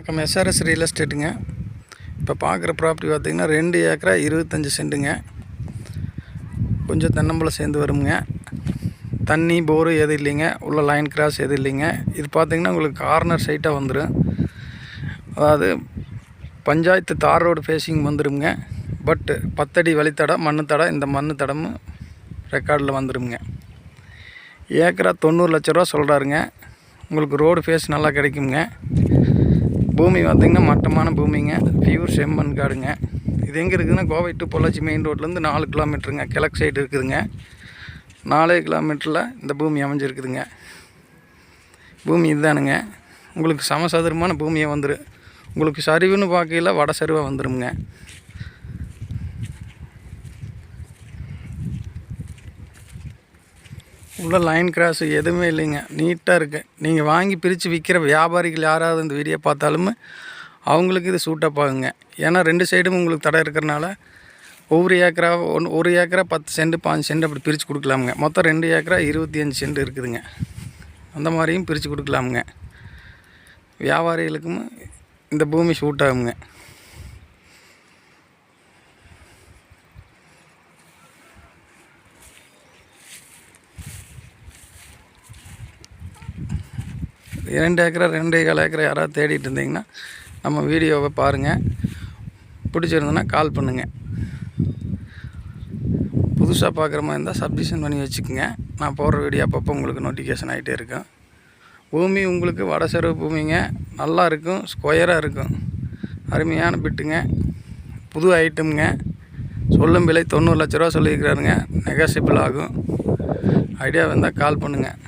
வணக்கம். SRS real எஸ்டேட்டுங்க இப்போ பார்க்குற ப்ராப்பர்ட்டி பார்த்தீங்கன்னா ரெண்டு ஏக்கரா இருபத்தஞ்சி சென்ட்டுங்க. கொஞ்சம் தென்னம்பழம் சேர்ந்து வருங்க. தண்ணி போரு எதுவும் இல்லைங்க. உள்ள லைன் கிராஸ் எதுவும் இல்லைங்க. இது பார்த்தீங்கன்னா உங்களுக்கு கார்னர் சைட்டாக வந்துடும் அதாவது பஞ்சாயத்து தார் ரோடு ஃபேஸிங் வந்துடுங்க பட்டு பத்தடி வழித்தடம் மண்ணு தடம் இந்த மண்ணு தடமும் ரெக்கார்டில் வந்துடுங்க ஏக்கரா தொண்ணூறு லட்ச ரூபா சொல்கிறாருங்க உங்களுக்கு ரோடு ஃபேஸ் நல்லா கிடைக்குங்க. பூமி பார்த்திங்கன்னா மட்டமான பூமிங்க. பியூர் செம்மண் காடுங்க. இது எங்கே இருக்குதுன்னா கோவை டு பொள்ளாச்சி மெயின் ரோட்லேருந்து நாலு கிலோமீட்டருங்க கிழக்கு சைடு இருக்குதுங்க. நாலே கிலோமீட்டரில் இந்த பூமி அமைஞ்சிருக்குதுங்க. பூமி இதுதானுங்க. உங்களுக்கு சமசதுரமான பூமியை வந்துடும் உங்களுக்கு சரிவுன்னு பார்க்கையில் வட சரிவாக வந்துடுங்க உள்ளே லைன் கிராஸ் எதுவுமே இல்லைங்க. நீட்டாக இருக்குது நீங்கள் வாங்கி பிரித்து விற்கிற வியாபாரிகள் யாராவது இந்த வீடியோ பார்த்தாலுமே அவங்களுக்கு இது சூட்டப் ஆகுங்க. ஏன்னா ரெண்டு சைடும் உங்களுக்கு தடை இருக்கிறனால ஒவ்வொரு ஏக்கரா ஒன்று ஒரு ஏக்கரா பத்து சென்ட் பாஞ்சு சென்ட் அப்படி பிரித்து கொடுக்கலாமுங்க. மொத்தம் ரெண்டு ஏக்கரா இருபத்தி அஞ்சு சென்ட் இருக்குதுங்க. அந்த மாதிரியும் பிரித்து கொடுக்கலாமுங்க. வியாபாரிகளுக்கும் இந்த பூமி சூட் ஆகுங்க. இரண்டு ஏக்கர் ரெண்டு கால் ஏக்கரா யாராவது தேடிட்டு இருந்தீங்கன்னா நம்ம வீடியோவை பாருங்கள் பிடிச்சிருந்தோன்னா கால் பண்ணுங்கள் புதுசாக பார்க்குற மாதிரி இருந்தால் சப்மிஷன் பண்ணி வச்சுக்கோங்க. நான் போடுற வீடியோ அப்பப்போ உங்களுக்கு நோட்டிஃபிகேஷன் ஆகிட்டே இருக்கும். பூமி உங்களுக்கு வட செருவு பூமிங்க. நல்லா இருக்கும் ஸ்கொயராக இருக்கும். அருமையான பிட்டுங்க புது ஐட்டம்ங்க சொல்லும் விலை தொண்ணூறு லட்ச ரூபா சொல்லியிருக்கிறாருங்க. நெகாசிபிள் ஆகும். ஐடியா வந்தால் கால் பண்ணுங்கள்